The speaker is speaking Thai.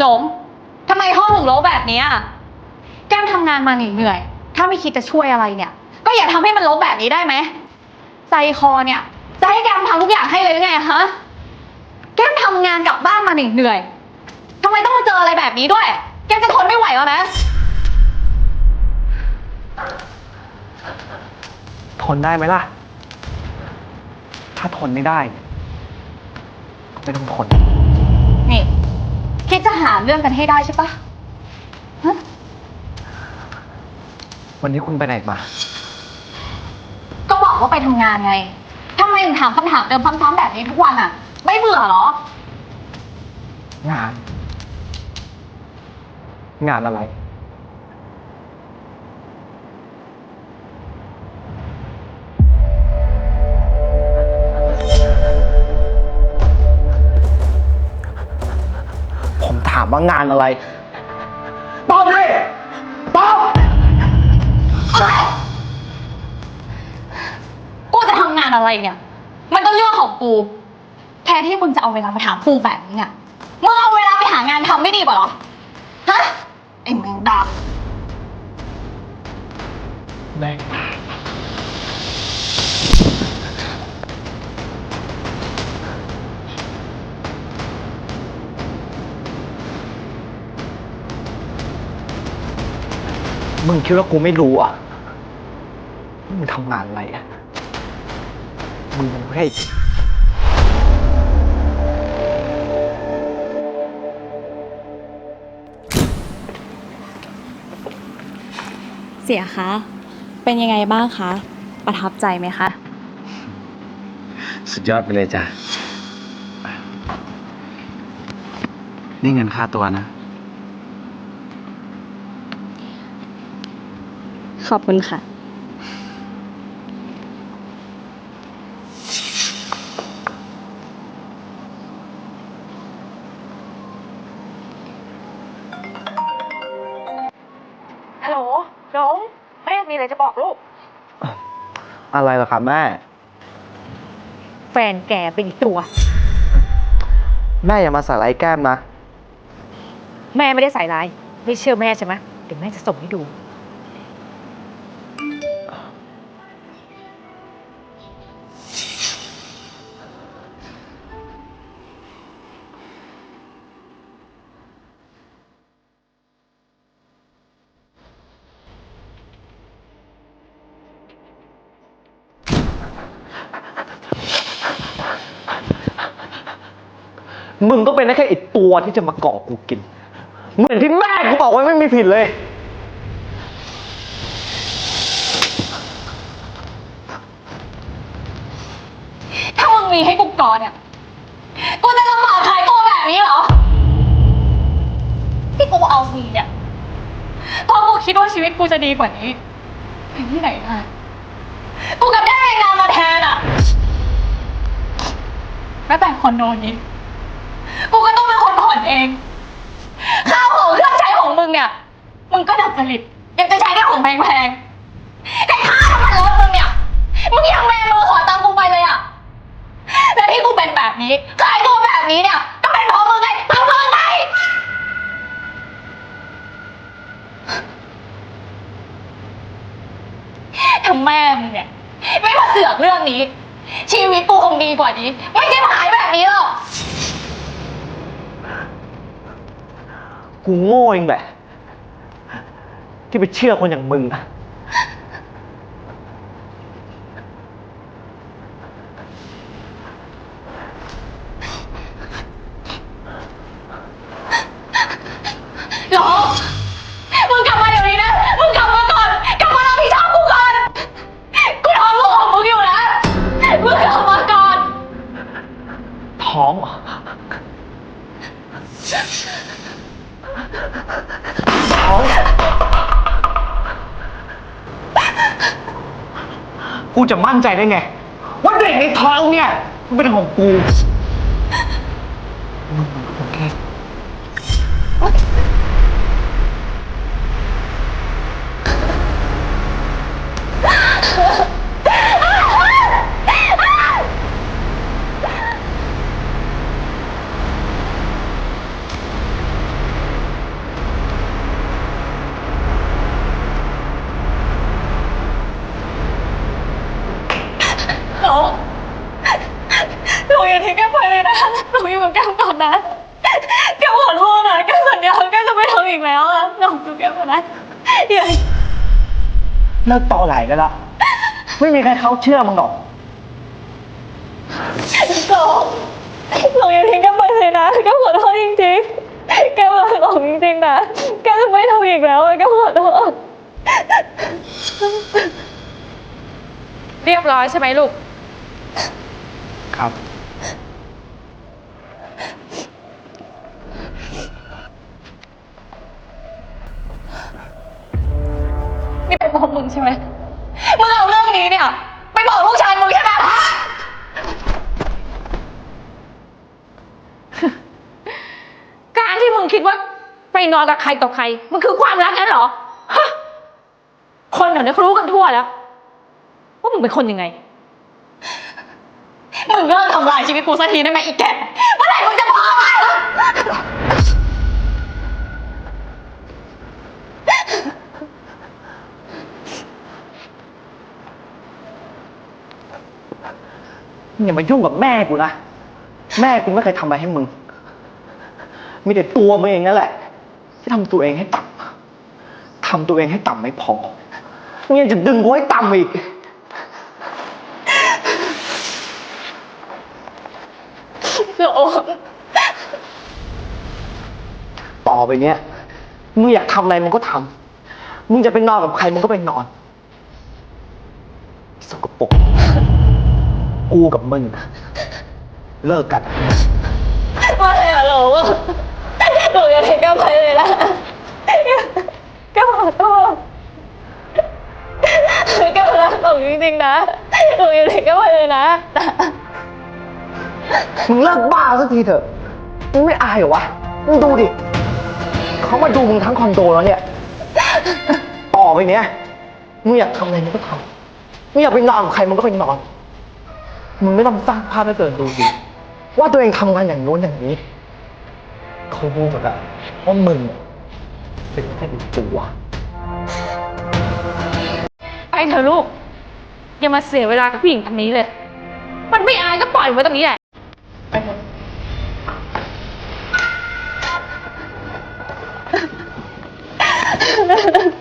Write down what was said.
หลงทำไมห้องถึงรกแบบเนี้ยแก้มทำงานมาเหนื่อยๆถ้าไม่คิดจะช่วยอะไรเนี่ย ก็อย่าทำให้มันรกแบบนี้ได้ไหมใจคอเนี่ยจะให้แก้มทำทุกอย่างให้เลยหรือไงฮะแก้มทำงานกลับบ้านมาเหนื่อยๆทำไมต้องมาเจออะไรแบบนี้ด้วย แก้มจะทนไม่ไหวแล้วนะทนได้ไหมล่ะ ถ้าทนไม่ได้ก็ไม่ต้องทน ดจะหาเรื่องกันให้ได้ใช่ปะฮะวันนี้คุณไปไหนมา ก็บอกว่าไปทำงานไงทำไมถึงถามคำถามเดิมซ้ำๆแบบนี้ทุกวันอะ ไม่เบื่อเหรอ งาน งานอะไรามว่างานอะไร ตอบเลยตอบกูจะทำงานอะไรเนี่ย มันก็เรื่องของกูแทนที่มึงจะเอาเวลามาถามกูแบบนี้เนี่ยมึงเอาเวลาไปหางานทำไม่ดีกว่าเหรอ ฮะ ไอ้แมงดาแม่ง มึงคิดว่ากูไม่รู้อะว่ามึงทำงานอะไรอะ มึงมันแค่เสียคะ เป็นยังไงบ้างคะ ประทับใจไหมคะ สุดยอดไปเลยจ้ะ นี่เงินค่าตัวนะ ขอบคุณค่ะฮัลโหลหลงแม่มีอะไรจะบอกลูก อะไรเหรอครับแม่ แฟนแกเป็นอีกตัว แม่อย่ามาใส่ร้ายแก้มนะ แม่ไม่ได้ใส่ร้าย ไม่เชื่อแม่ใช่ไหมเดี๋ยวแม่จะส่งให้ดู มึงก็เป็นได้แค่ไอีตัวที่จะมาเกาะกูกิน เหมือนที่แม่กูบอกไว้ไม่มีผิดเลย ถ้ามึงมีให้กูก่อนเนี่ย กูจะลำบากขายตัวแบบนี้เหรอ ที่กูเอามีเนี่ยเพราะกูคิดว่าชีวิตกูจะดีกว่านี้แต่ที่ไหนได้กูกลับได้แรงงานมาแทนอะแม้แต่คอนโดนี้ กูก็ต้องเป็นคนผ่อนเอง ข้าวของเครื่องใช้ของมึงเนี่ย มึงก็ดัดจริตยังจะใช้ได้ของแพงๆแต่ค่าน้ำมันรถมึงเนี่ย มึงยังแมมือขอตังค์กูไปเลยอะและที่กูเป็นแบบนี้ขายตัวแบบนี้เนี่ย ก็เป็นเพราะมึงไงทำมึงไงถ้าแม่มึงเนี่ย ไม่มาเสือกเรื่องนี้ ชีวิตกูคงดีกว่านี้ ไม่ใช่หายแบบนี้หรอก กูโง่เองแหละ ที่ไปเชื่อคนอย่างมึงอะหรอ กูจะมั่นใจได้ไง ว่าเด็กในท้องเนี่ยมันเป็นของกู มึงมันแค่ ทิ้งแก้วไปเลยนะหนูอยู่กับ แก้วก่อนนะแก้วขอโทษนะแก้วสัญญาแก้วจะไม่ทำอีกแล้วอะหนูอยู่แก้วก่อนนะอย่าเลิกต่อไหลกันละไม่มีใครเขาเชื่อมึงหรอกโกหนูอย่าทิ้งแก้วไปเลยนะแก้วขอโทษจริงๆแก้วขอโทษจริงๆนะแก้วจะไม่ทำอีกแล้วอะแก้วขอโทษเรียบร้อยใช่ไหมลูก ครับ นี่เป็นเพราะมึงใช่ไหมมึงเอาเรื่องนี้เนี่ย ไปบอกลูกชายมึงใช่ไหมการที่มึงคิดว่า ไปนอนกับใครต่อใคร มันคือความรักนั้นเหรอฮะคนเดี๋ยวนี้เขารู้กันทั่วแล้วว่ามึงเป็นคนยังไง มึงเลิกทำลายชีวิตกูสักทีได้ไหมอีกแกเมื่อไหร่มึงจะพอมา มึง อย่ามายุ่งกับแม่กูนะ แม่กูไม่เคยทำอะไรให้มึง มีแต่ตัวมึงเองนั่นแหละ ที่ทำตัวเองให้ต่ำทำตัวเองให้ต่ำไม่พอมึงยังจะดึงกูให้ต่ำอีก โอต่อไปเนี้ย มึงอยากทำอะไรมึงก็ทำ มึงจะไปนอนกับใครมึงก็ไปนอน สกปรก กูกับมึง เลิกกันไม่อะหนูหนูอย่าทิ้งแก้วไปเลยนะแก้วขอโทษแก้วรักหนูจริงๆนะหนูอย่าทิ้งแก้วไปเลยนะ มึงเลิกบ้าสักทีเถอะ มึงไม่อายเหรอวะ มึงดูดิ เขามาดูมึงทั้งคอนโดแล้วเนี่ย ต่อไปเนี้ย มึงอยากทำอะไรมึงก็ทำ มึงอยากไปนอนกับใครมึงก็ไปนอน มึงไม่ต้องสร้างภาพให้เกินดูดิว่าตัวเองทำงานอย่างโน้นอย่างนี้เขาพูดแบบว่ามึงเป็นแค่ตัวไปเถอะลูก อย่ามาเสียเวลากับผู้หญิงคนนี้เลย มันไม่อายก็ปล่อยไว้ตรงนี้แหละ ไปเถอะ